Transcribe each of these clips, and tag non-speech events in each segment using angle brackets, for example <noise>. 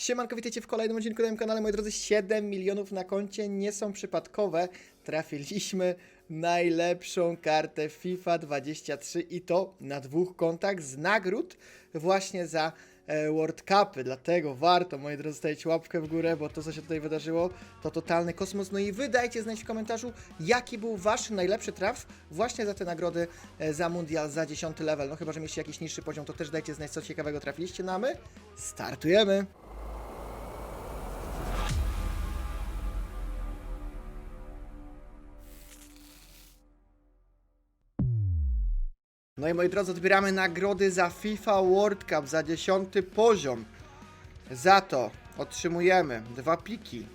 Siemanko, witajcie w kolejnym odcinku na moim kanale. Moi drodzy, 7 milionów na koncie nie są przypadkowe. Trafiliśmy najlepszą kartę FIFA 23 i to na dwóch kontach z nagród właśnie za e, World Cupy. Dlatego warto, moi drodzy, stawić łapkę w górę, bo to, co się tutaj wydarzyło, to totalny kosmos. No i wy dajcie znać w komentarzu, jaki był wasz najlepszy traf właśnie za te nagrody e, za Mundial, za 10 level. No chyba, że mieliście jakiś niższy poziom, to też dajcie znać, co ciekawego trafiliście. No a my startujemy! No i moi drodzy, odbieramy nagrody za FIFA World Cup za 10 poziom. Za to otrzymujemy dwa piki,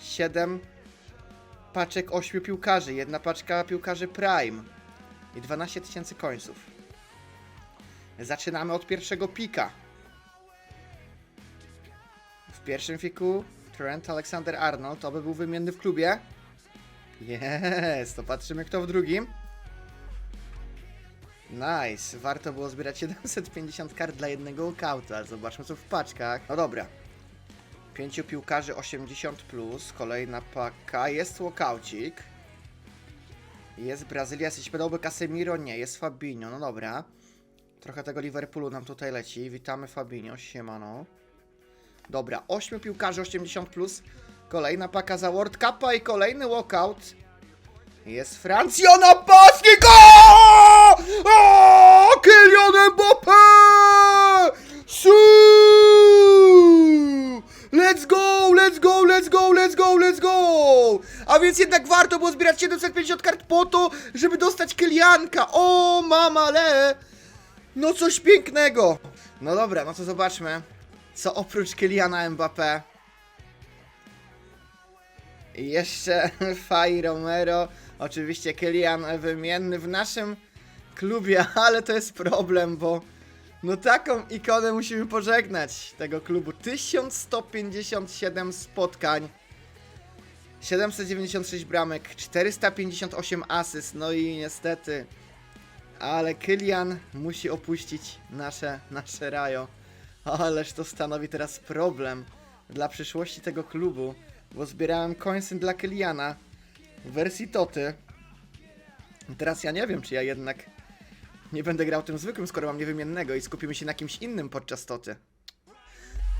7 paczek 8 piłkarzy, jedna paczka piłkarzy Prime i 12 tysięcy końców. Zaczynamy od pierwszego pika. W pierwszym fiku Trent Alexander Arnold, to by był wymienny w klubie. Jest, to patrzymy kto w drugim. Nice, warto było zbierać <laughs> 750 kart dla jednego ale zobaczmy co w paczkach. No dobra. Pięciu piłkarzy 80+, plus, kolejna paka, jest walkoucik. Jest Brazylia, jeśli pedałby Casemiro, nie, jest Fabinho, no dobra. Trochę tego Liverpoolu nam tutaj leci, witamy Fabinho, siemano. Dobra, 8 piłkarzy 80+, plus, kolejna paka za World Cupa i kolejny walkout. Jest Francja napastnik! O! O! Kylian Mbappé! Su! Let's go, let's go, let's go, let's go, let's go! A więc jednak warto było zbierać 750 kart po to, żeby dostać Kylianka. O, mamale! No coś pięknego! No dobra, no to zobaczmy, co oprócz Kyliana Mbappé jeszcze <laughs> Fai Romero, oczywiście Kylian wymienny w naszym klubie, <laughs> ale to jest problem, bo no taką ikonę musimy pożegnać tego klubu. 1157 spotkań, 796 bramek, 458 asyst, no i niestety, ale Kylian musi opuścić nasze, nasze rajo. Ależ to stanowi teraz problem dla przyszłości tego klubu bo zbierałem coinsy dla Kyliana w wersji Toty. Teraz ja nie wiem, czy ja jednak nie będę grał tym zwykłym, skoro mam niewymiennego i skupimy się na kimś innym podczas Toty.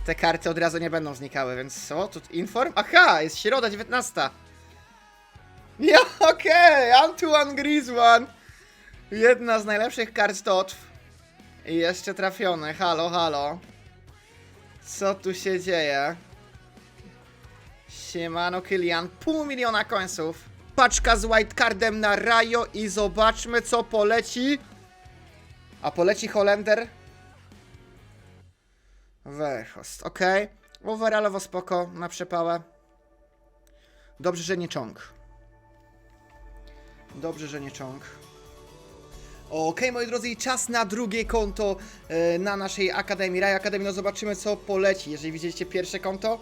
Te karty od razu nie będą znikały, więc co? Tu inform? Aha, jest środa 19. Ja, okej, Antoine Griezmann. Jedna z najlepszych kart Totw. I jeszcze trafione, halo, halo. Co tu się dzieje? Siemano Kylian, pół miliona końców. Paczka z wildcardem na Rajo i zobaczmy co poleci. A poleci Holender. Wehost, ok. Overallowo spoko, na przepałę. Dobrze, że nie ciąg. Dobrze, że nie ciąg. Okej, moi drodzy, i czas na drugie konto e, na naszej Akademii, Raj Akademii. No zobaczymy, co poleci. Jeżeli widzieliście pierwsze konto,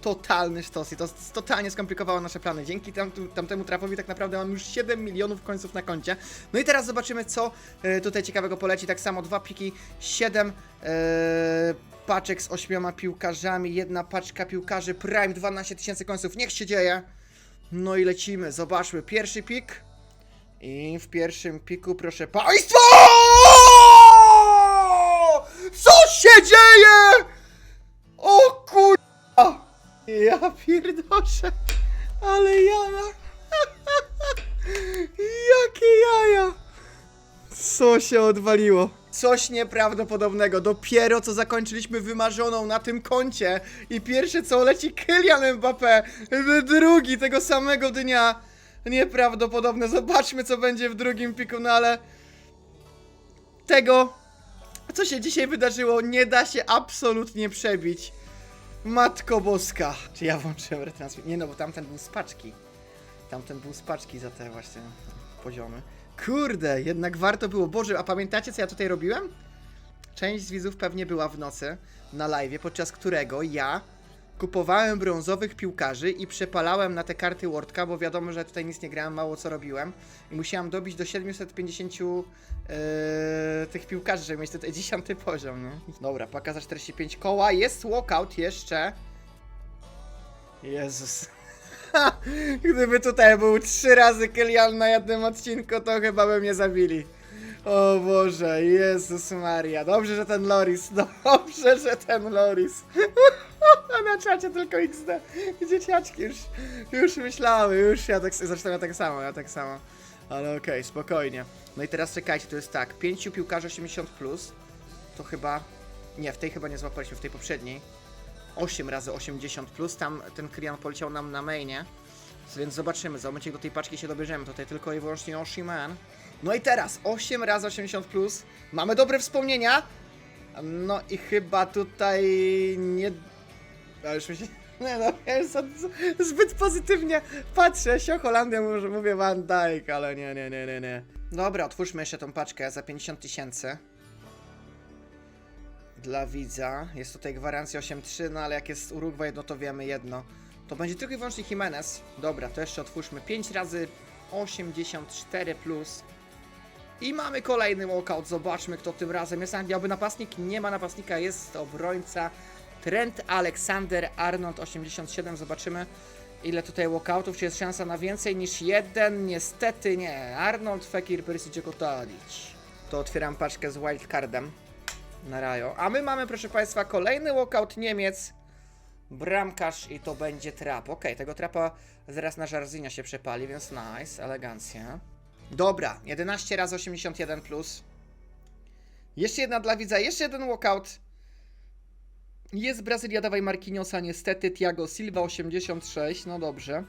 totalny sztos i to totalnie skomplikowało nasze plany. Dzięki tam, tamtemu trafowi tak naprawdę mam już 7 milionów końców na koncie. No i teraz zobaczymy, co e, tutaj ciekawego poleci. Tak samo dwa piki, 7 e, paczek z 8 piłkarzami, jedna paczka piłkarzy Prime, 12 tysięcy końców. Niech się dzieje. No i lecimy, zobaczmy. Pierwszy pik. I w pierwszym piku, proszę Państwa! Co się dzieje? O. Ja pierdoszę, ale jaja. <laughs> Jakie jaja. Co się odwaliło? Coś nieprawdopodobnego. Dopiero co zakończyliśmy wymarzoną na tym koncie i pierwsze co leci Kylian Mbappé, drugi tego samego dnia. Nieprawdopodobne. Zobaczmy co będzie w drugim piku, no tego co się dzisiaj wydarzyło nie da się absolutnie przebić. Matko Boska! Czy ja włączyłem retransmisję? Nie no, bo tamten był z paczki. Tamten był z paczki za te właśnie poziomy. Kurde, jednak warto było. Boże, a pamiętacie co ja tutaj robiłem? Część z widzów pewnie była w nocy na live, podczas którego ja kupowałem brązowych piłkarzy i przepalałem na te karty World Cup, bo wiadomo, że tutaj nic nie grałem, mało co robiłem. I musiałem dobić do 750 yy, tych piłkarzy, żeby mieć tutaj <laughs> 10 poziom, nie? Dobra, paka za 45 koła, jest walkout jeszcze. Jezus. <laughs> Gdyby tutaj był trzy razy Kylian na jednym odcinku, to chyba by mnie zabili. O Boże, Jezus Maria. Dobrze, że ten Loris. <laughs> Dobrze, że ten Loris. A na czacie tylko XD. Dzieciaczki już, już myślały, już ja tak, zresztą ja tak samo, ja tak samo. Ale okej, spokojnie. No i teraz czekajcie, to jest tak, pięciu piłkarzy 80+, plus, to chyba, nie, w tej chyba nie złapaliśmy, w tej poprzedniej. 8 razy 80 plus, tam ten Krian poleciał nam na mainie. Więc zobaczymy, za momencie do tej paczki się dobierzemy. Tutaj tylko i wyłącznie Oshiman. No i teraz 8 razy 80 plus. Mamy dobre wspomnienia. No i chyba tutaj nie. A już mi się. <laughs> Nie no, już za- za- zbyt pozytywnie patrzę. Sio Holandia może mówię Van Dijk, ale nie, nie, nie, nie, nie. Dobra, otwórzmy jeszcze tą paczkę za 50 tysięcy dla widza. Jest tutaj gwarancja 8-3, no ale jak jest Urugwaj, no to wiemy jedno. To będzie tylko i wyłącznie Jimenez. Dobra, to jeszcze otwórzmy 5 razy 84 plus. I mamy kolejny walkout. Zobaczmy, kto tym razem jest. Angliaby napastnik. Nie ma napastnika, jest obrońca. Trent Alexander Arnold 87. Zobaczymy, ile tutaj walkoutów. Czy jest szansa na więcej niż jeden? Niestety nie. Arnold Fekir Perisic Kotadic. To otwieram paczkę z wildcardem na Rajo. A my mamy, proszę Państwa, kolejny walkout Niemiec. Bramkarz i to będzie trap. Okej, tego trapa zaraz na Żarzynia się przepali, więc nice, elegancja. Dobra, 11 razy 81 plus. Jeszcze jedna dla widza, jeszcze jeden walkout. Jest Brazylia, dawaj Marquinhosa, niestety Thiago Silva 86, no dobrze.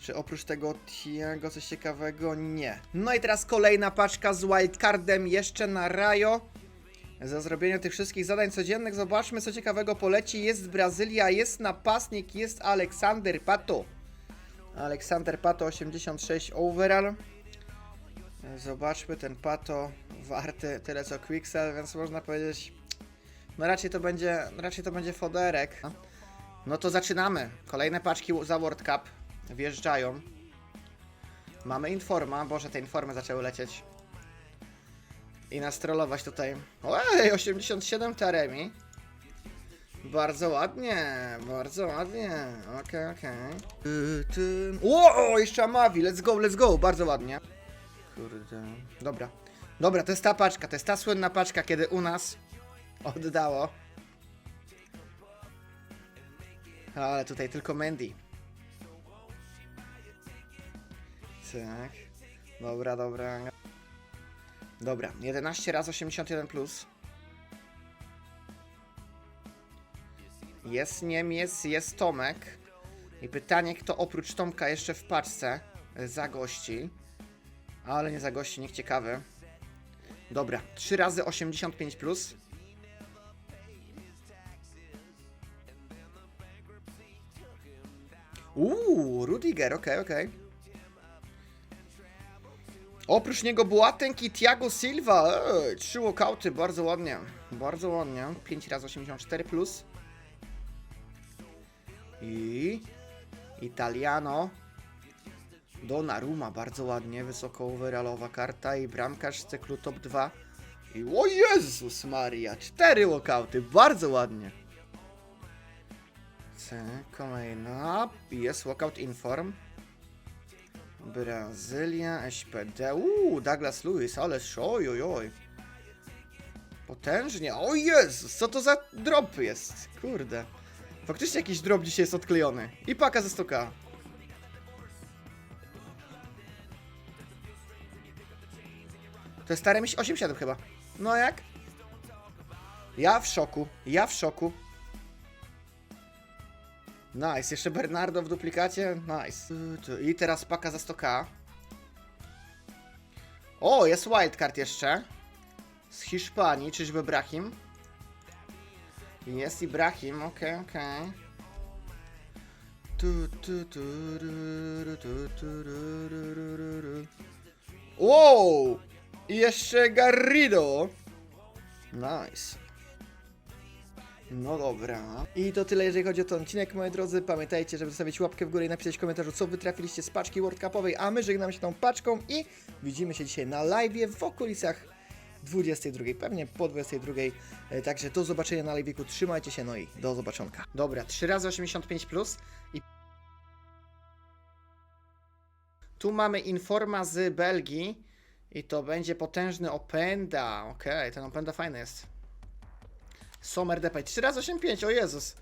Czy oprócz tego Thiago coś ciekawego? Nie. No i teraz kolejna paczka z wildcardem jeszcze na Rajo. Za zrobienie tych wszystkich zadań codziennych zobaczmy co ciekawego poleci. Jest Brazylia, jest napastnik, jest Aleksander Pato. Aleksander Pato 86 overall. Zobaczmy ten Pato warty tyle co Quixel, więc można powiedzieć no raczej to będzie, raczej to będzie foderek. No to zaczynamy. Kolejne paczki za World Cup wjeżdżają. Mamy informa, boże te informy zaczęły lecieć i nas trollować tutaj. Ojej, 87 Taremi. Bardzo ładnie, bardzo ładnie. Okej, okej. Ty, ty. O, jeszcze Amavi, let's go, let's go, bardzo ładnie. Kurde. Dobra. Dobra, to jest ta paczka, to jest ta słynna paczka, kiedy u nas oddało. Ale tutaj tylko Mandy. Tak. Dobra, dobra. Dobra, 11 razy 81 plus. Jest Niemiec, jest Tomek. I pytanie, kto oprócz Tomka jeszcze w paczce zagości. Ale nie zagości, niech ciekawy. Dobra, 3 razy 85 plus. Uuu, Rudiger, okej, okej. Oprócz niego Boateng i Thiago Silva. Trzy walkouty, bardzo ładnie. Bardzo ładnie. 5 razy 84 plus. I Italiano. Donnarumma, bardzo ładnie, wysoko overallowa karta i bramkarz z cyklu top 2. I o Jezus Maria, cztery walkouty, bardzo ładnie. Kolejna, jest walkout inform. Brazylia, SPD, uuu, Douglas Lewis, ale oj, oj. Potężnie, o Jezus, co to za drop jest, kurde. Faktycznie jakiś drop dzisiaj jest odklejony. I paka ze 100k. To jest stare miś 87 chyba. No jak? Ja w szoku, ja w szoku. Nice, jeszcze Bernardo w duplikacie, nice. I teraz paka za 100k. O, jest wildcard jeszcze. Z Hiszpanii, czyżby Brahim? Jest Ibrahim, okej, okej. Ru, ru, ru. Wow! I jeszcze Garrido. Nice. No dobra. I to tyle, jeżeli chodzi o ten odcinek, moi drodzy. Pamiętajcie, żeby zostawić łapkę w górę i napisać w komentarzu, co wy trafiliście z paczki World Cupowej, a my żegnamy się tą paczką i widzimy się dzisiaj na live w okolicach 22, pewnie po 22. E, Także do zobaczenia na live'iku, trzymajcie się, no i do zobaczonka. Dobra, 3 razy 85 plus i tu mamy informa z Belgii i to będzie potężny Openda. Okej, ten Openda fajny jest. Sommer Depay. 3 razy 85, o Jezus.